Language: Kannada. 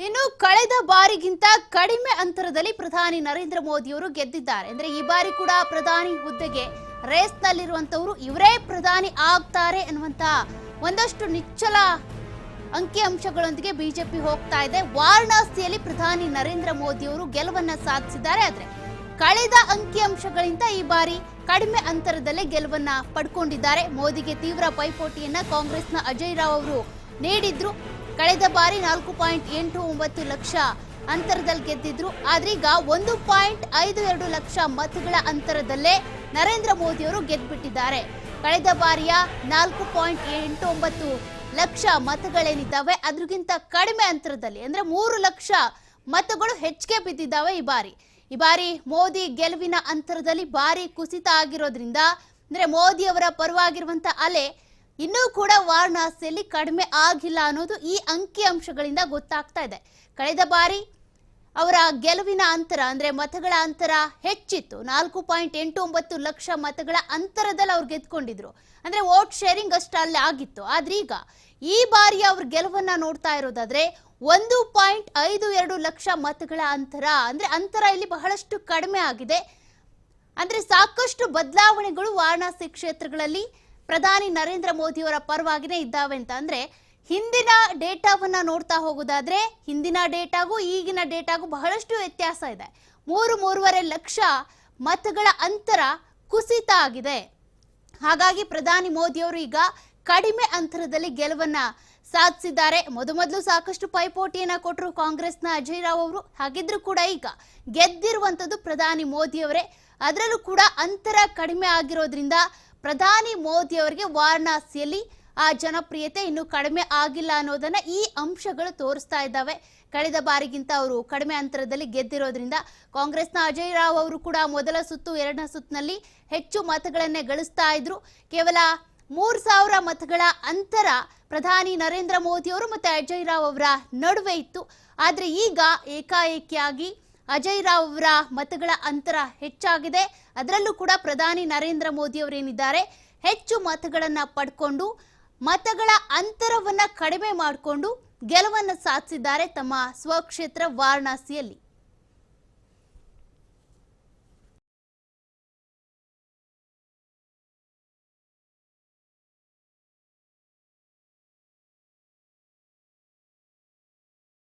ಇನ್ನು ಕಳೆದ ಬಾರಿಗಿಂತ ಕಡಿಮೆ ಅಂತರದಲ್ಲಿ ಪ್ರಧಾನಿ ನರೇಂದ್ರ ಮೋದಿಯವರು ಗೆದ್ದಿದ್ದಾರೆ. ಅಂದ್ರೆ ಈ ಬಾರಿ ಕೂಡ ಪ್ರಧಾನಿ ಹುದ್ದೆಗೆ ರೇಸ್ನಲ್ಲಿರುವಂತವರು ಇವರೇ ಪ್ರಧಾನಿ ಆಗ್ತಾರೆ ಅನ್ನುವಂತ ಒಂದಷ್ಟು ನಿಚ್ಚಲ ಅಂಕಿಅಂಶಗಳೊಂದಿಗೆ ಬಿಜೆಪಿ ಹೋಗ್ತಾ ಇದೆ. ವಾರಣಾಸಿಯಲ್ಲಿ ಪ್ರಧಾನಿ ನರೇಂದ್ರ ಮೋದಿಯವರು ಗೆಲುವನ್ನ ಸಾಧಿಸಿದ್ದಾರೆ. ಆದ್ರೆ ಕಳೆದ ಅಂಕಿಅಂಶಗಳಿಂದ ಈ ಬಾರಿ ಕಡಿಮೆ ಅಂತರದಲ್ಲೇ ಗೆಲುವನ್ನ ಪಡ್ಕೊಂಡಿದ್ದಾರೆ. ಮೋದಿಗೆ ತೀವ್ರ ಪೈಪೋಟಿಯನ್ನ ಕಾಂಗ್ರೆಸ್ನ ಅಜಯ್ ರಾವ್ ಅವರು ನೀಡಿದ್ರು. ಕಳೆದ ಬಾರಿ ನಾಲ್ಕು ಪಾಯಿಂಟ್ ಎಂಟು ಒಂಬತ್ತು ಲಕ್ಷ ಅಂತರದಲ್ಲಿ ಗೆದ್ದಿದ್ರು. ಆದ್ರೀಗ ಒಂದು ಪಾಯಿಂಟ್ ಐದು ಎರಡು ಲಕ್ಷ ಮತಗಳ ಅಂತರದಲ್ಲೇ ನರೇಂದ್ರ ಮೋದಿಯವರು ಗೆದ್ಬಿಟ್ಟಿದ್ದಾರೆ. ಕಳೆದ ಬಾರಿಯ ನಾಲ್ಕು ಪಾಯಿಂಟ್ ಎಂಟು ಒಂಬತ್ತು ಲಕ್ಷ ಮತಗಳೇನಿದ್ದಾವೆ, ಅದ್ರಗಿಂತ ಕಡಿಮೆ ಅಂತರದಲ್ಲಿ ಅಂದ್ರೆ ಮೂರು ಲಕ್ಷ ಮತಗಳು ಹೆಚ್ಚಿಗೆ ಬಿದ್ದಿದ್ದಾವೆ ಈ ಬಾರಿ. ಈ ಬಾರಿ ಮೋದಿ ಗೆಲುವಿನ ಅಂತರದಲ್ಲಿ ಭಾರಿ ಕುಸಿತ ಆಗಿರೋದ್ರಿಂದ, ಅಂದ್ರೆ ಮೋದಿ ಅವರ ಪರವಾಗಿರುವಂತ ಅಲೆ ಇನ್ನೂ ಕೂಡ ವಾರಣಾಸಿಯಲ್ಲಿ ಕಡಿಮೆ ಆಗಿಲ್ಲ ಅನ್ನೋದು ಈ ಅಂಕಿ ಅಂಶಗಳಿಂದ ಗೊತ್ತಾಗ್ತಾ ಇದೆ. ಕಳೆದ ಬಾರಿ ಅವರ ಗೆಲುವಿನ ಅಂತರ, ಅಂದ್ರೆ ಮತಗಳ ಅಂತರ ಹೆಚ್ಚಿತ್ತು. ನಾಲ್ಕು ಪಾಯಿಂಟ್ ಎಂಟು ಒಂಬತ್ತು ಲಕ್ಷ ಮತಗಳ ಅಂತರದಲ್ಲಿ ಅವ್ರು ಗೆದ್ಕೊಂಡಿದ್ರು. ಅಂದ್ರೆ ವೋಟ್ ಶೇರಿಂಗ್ ಅಷ್ಟು ಅಲ್ಲಿ ಆಗಿತ್ತು. ಆದ್ರೆ ಈಗ ಈ ಬಾರಿ ಅವ್ರ ಗೆಲುವನ್ನ ನೋಡ್ತಾ ಇರೋದಾದ್ರೆ ಒಂದು ಪಾಯಿಂಟ್ ಐದು ಎರಡು ಲಕ್ಷ ಮತಗಳ ಅಂತರ. ಅಂದ್ರೆ ಅಂತರ ಇಲ್ಲಿ ಬಹಳಷ್ಟು ಕಡಿಮೆ ಆಗಿದೆ. ಅಂದ್ರೆ ಸಾಕಷ್ಟು ಬದಲಾವಣೆಗಳು ವಾರಣಾಸಿ ಕ್ಷೇತ್ರಗಳಲ್ಲಿ ಪ್ರಧಾನಿ ನರೇಂದ್ರ ಮೋದಿಯವರ ಪರವಾಗಿನೇ ಇದ್ದಾವೆ ಅಂತ ಅಂದ್ರೆ ಹಿಂದಿನ ಡೇಟಾವನ್ನ ನೋಡ್ತಾ ಹೋಗೋದಾದ್ರೆ ಹಿಂದಿನ ಡೇಟಾಗೂ ಈಗಿನ ಡೇಟಾಗೂ ಬಹಳಷ್ಟು ವ್ಯತ್ಯಾಸ ಇದೆ. ಮೂರು ಮೂರುವರೆ ಲಕ್ಷ ಮತಗಳ ಅಂತರ ಕುಸಿತ ಆಗಿದೆ. ಹಾಗಾಗಿ ಪ್ರಧಾನಿ ಮೋದಿಯವರು ಈಗ ಕಡಿಮೆ ಅಂತರದಲ್ಲಿ ಗೆಲುವನ್ನ ಸಾಧಿಸಿದ್ದಾರೆ. ಮೊದಮೊದಲು ಸಾಕಷ್ಟು ಪೈಪೋಟಿಯನ್ನ ಕೊಟ್ಟರು ಕಾಂಗ್ರೆಸ್ನ ಅಜಯ್ ರಾವ್ ಅವರು. ಹಾಗಿದ್ರು ಕೂಡ ಈಗ ಗೆದ್ದಿರುವಂತದ್ದು ಪ್ರಧಾನಿ ಮೋದಿಯವರೇ. ಅದರಲ್ಲೂ ಕೂಡ ಅಂತರ ಕಡಿಮೆ ಆಗಿರೋದ್ರಿಂದ ಪ್ರಧಾನಿ ಮೋದಿ ಅವರಿಗೆ ವಾರಣಾಸಿಯಲ್ಲಿ ಆ ಜನಪ್ರಿಯತೆ ಇನ್ನು ಕಡಿಮೆ ಆಗಿಲ್ಲ ಅನ್ನೋದನ್ನ ಈ ಅಂಶಗಳು ತೋರಿಸ್ತಾ ಇದ್ದಾವೆ. ಕಳೆದ ಬಾರಿಗಿಂತ ಅವರು ಕಡಿಮೆ ಅಂತರದಲ್ಲಿ ಗೆದ್ದಿರೋದ್ರಿಂದ ಕಾಂಗ್ರೆಸ್ನ ಅಜಯ್ ರಾವ್ ಅವರು ಕೂಡ ಮೊದಲ ಸುತ್ತು, ಎರಡನೇ ಸುತ್ತಿನಲ್ಲಿ ಹೆಚ್ಚು ಮತಗಳನ್ನೇ ಗಳಿಸ್ತಾ ಇದ್ರು. ಕೇವಲ ಮೂರ್ ಸಾವಿರ ಮತಗಳ ಅಂತರ ಪ್ರಧಾನಿ ನರೇಂದ್ರ ಮೋದಿ ಅವರು ಮತ್ತೆ ಅಜಯ್ ರಾವ್ ಅವರ ನಡುವೆ ಇತ್ತು. ಆದರೆ ಈಗ ಏಕಾಏಕಿಯಾಗಿ ಅಜಯ್ ರಾವ್ ಅವರ ಮತಗಳ ಅಂತರ ಹೆಚ್ಚಾಗಿದೆ. ಅದರಲ್ಲೂ ಕೂಡ ಪ್ರಧಾನಿ ನರೇಂದ್ರ ಮೋದಿ ಅವರೇನಿದ್ದಾರೆ? ಹೆಚ್ಚು ಮತಗಳನ್ನು ಪಡ್ಕೊಂಡು, ಮತಗಳ ಅಂತರವನ್ನ ಕಡಿಮೆ ಮಾಡಿಕೊಂಡು ಗೆಲುವನ್ನು ಸಾಧಿಸಿದ್ದಾರೆ ತಮ್ಮ ಸ್ವಕ್ಷೇತ್ರ ವಾರಣಾಸಿಯಲ್ಲಿ.